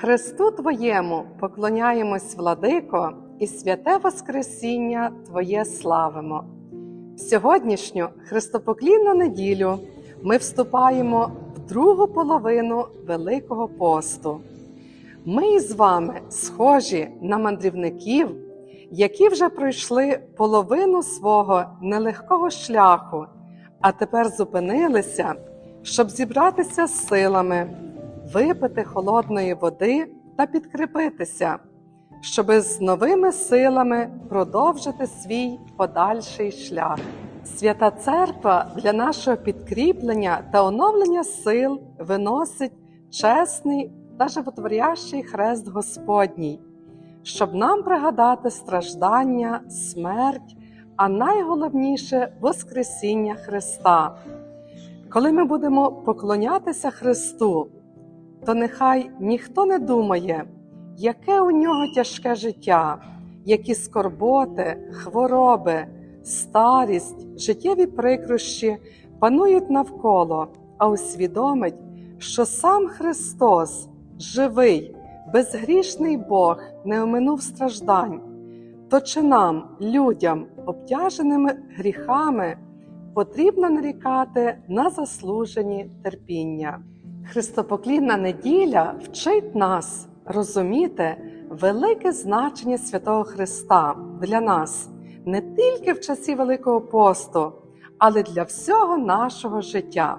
Христу Твоєму поклоняємось, владико, і святе Воскресіння Твоє славимо. В сьогоднішню Христопоклінну неділю ми вступаємо в другу половину Великого посту. Ми із вами схожі на мандрівників, які вже пройшли половину свого нелегкого шляху, а тепер зупинилися, щоб зібратися з силами, випити холодної води та підкріпитися, щоби з новими силами продовжити свій подальший шлях. Свята Церква для нашого підкріплення та оновлення сил виносить чесний та животворящий хрест Господній, щоб нам пригадати страждання, смерть, а найголовніше Воскресіння Христа. Коли ми будемо поклонятися Христу, то нехай ніхто не думає, яке у нього тяжке життя, які скорботи, хвороби, старість, життєві прикрощі панують навколо, а усвідомить, що сам Христос, живий, безгрішний Бог, не оминув страждань. То чи нам, людям, обтяженими гріхами, потрібно нарікати на заслужені терпіння? Христопоклінна неділя вчить нас розуміти велике значення святого Христа для нас не тільки в часі Великого посту, але для всього нашого життя.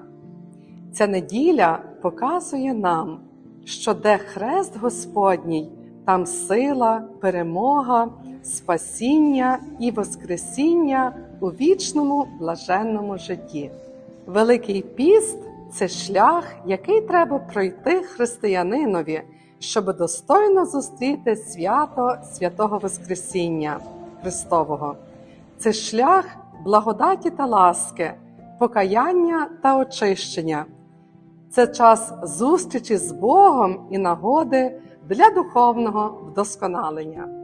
Ця неділя показує нам, що де хрест Господній, там сила, перемога, спасіння і Воскресіння у вічному блаженному житті. Великий піст це шлях, який треба пройти християнинові, щоб достойно зустріти свято святого Воскресіння Христового. Це шлях благодаті та ласки, покаяння та очищення. Це час зустрічі з Богом і нагоди для духовного вдосконалення.